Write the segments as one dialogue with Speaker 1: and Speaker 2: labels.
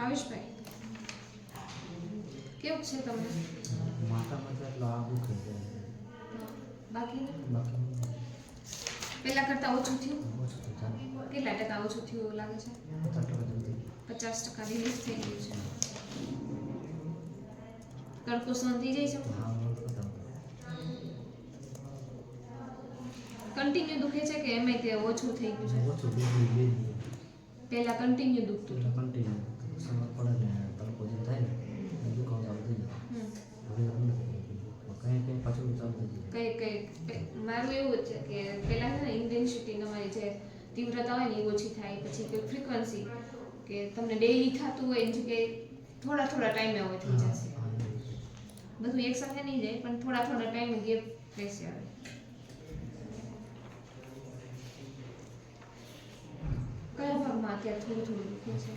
Speaker 1: ભાવેશભાઈ કેવું છે તમને?
Speaker 2: માથામાં તો એટલો આ દુખે છે.
Speaker 1: બાકી?
Speaker 2: બાકી
Speaker 1: પહેલા કરતાં ઓછું થયું?
Speaker 2: ઓછું તો ચાલે.
Speaker 1: કેટલા ટકા ઓછું થયું એવું લાગે છે?
Speaker 2: પચાસ ટકા જેવું થઈ
Speaker 1: પચાસ ટકા રિલીઝ થઈ ગયું છે. તડકો સહન થઈ જાય છે?
Speaker 2: ગયું હા હું તો બતાવું
Speaker 1: કન્ટિન્યુ દુખે છે કે એમાંય તે ઓછું થઈ ગયું છે?
Speaker 2: ઓછું બે દી બે. દી
Speaker 1: પહેલા કન્ટિન્યુ દુખતું
Speaker 2: હતું. કન્ટિન્યુ સમય પડે ને તડકો જેમ થાય ને દુખાવો ચાલુ થઈ જાય.
Speaker 1: હમ.
Speaker 2: હવે કંઈ કંઈ પાછું ચાલુ થઈ જાય
Speaker 1: કઈ કઈ મારું એવું જ છે કે પહેલાં છે ને ઇન્ટેન્સિટી તમારી જે તીવ્રતા હોય ને એ ઓછી થાય. પછી કે ફ્રીક્વન્સી કે તમને ડેઈલી થતું હોય એની જગ્યાએ થોડા થોડા ટાઈમે હવે થઈ જશે. બધું એક સાથે નહીં જાય પણ થોડા થોડા ટાઈમે ગેપ રહેશે હવે. અત્યારે થોડું થોડું દુખે છે.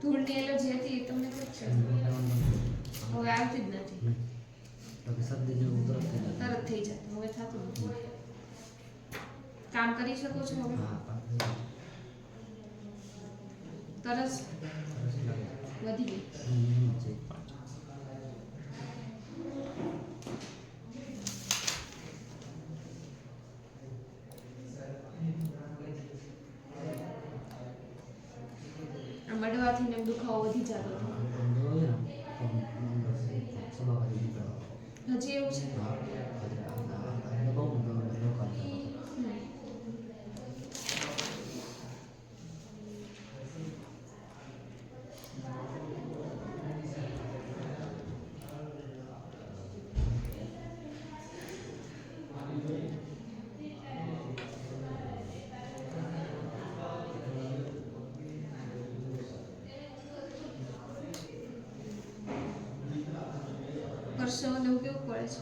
Speaker 1: ધૂળની એલર્જી હતી તમને કઈ છે. હવે આવતી જ નથી.
Speaker 2: શરદી જેવું તરત થઈ જાય.
Speaker 1: તરત થઈ જતું હવે થતું નથી. કામ કરી શકો છો હવે? તરસ વધી ગઈ.
Speaker 2: છે.
Speaker 1: મડવાથી ને એમ દુખાવો વધી જતો હતો. હજી એવું છે
Speaker 2: હા એટલે આ- આ- આ બહુ મોટો લોકો
Speaker 1: હમ. ને એવું કેવું પડે છે.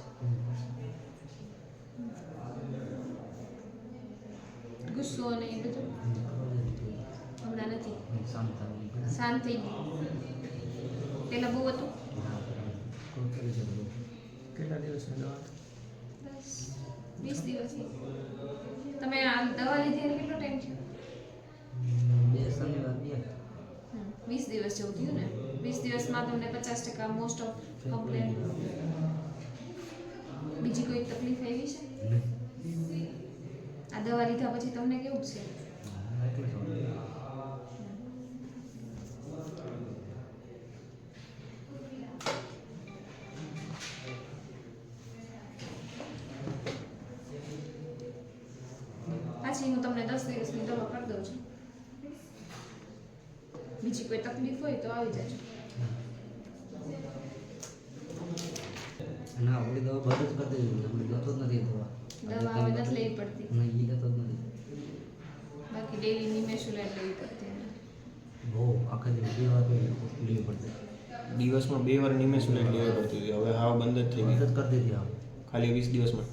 Speaker 1: ગુસ્સો ને એ બધું? હમણાં નથી.
Speaker 2: શાંત
Speaker 1: થઈ ગયું પેલા બહુ હતું.
Speaker 3: કેટલા દિવસ
Speaker 1: બસ વીસ દિવસથી તમે આ દવા લીધી એને કેટલો ટાઈમ થયો?
Speaker 2: બે શનિવાર બે.
Speaker 1: વીસ દિવસ જેવું થયું ને? વીસ દિવસમાં તમને પચાસ ટકા મોસ્ટ ઓફ કમ્પ્લેન બીજી કોઈ તકલીફ આવી છે? આ દવા લીધા પછી તમને કેવું છે. પાછી હું તમને દસ દિવસની દવા કરી દઉં છું. બીજી કોઈ તકલીફ હોય તો આવી જજો.
Speaker 2: ના ઓલી દવા બધું જ કરી દેવી ઓલી લેતો જ નથી દવા.
Speaker 1: દવા હવે નથી લેવી પડતી.
Speaker 2: નહીં એ લેતો જ નથી.
Speaker 1: બાકી ડેલી નિમેશુલાઇટ લેવી પડતી
Speaker 2: બહુ આખા દિવસ બે વાર લેવી પડતી.
Speaker 3: દિવસમાં બે વાર નિમેશ લેવી પડતી હતી. હવે હાવ બંધ જ થઈ
Speaker 2: બંધ
Speaker 3: ગઈ
Speaker 2: જ કરી દીધી
Speaker 3: ખાલી વીસ દિવસમાં.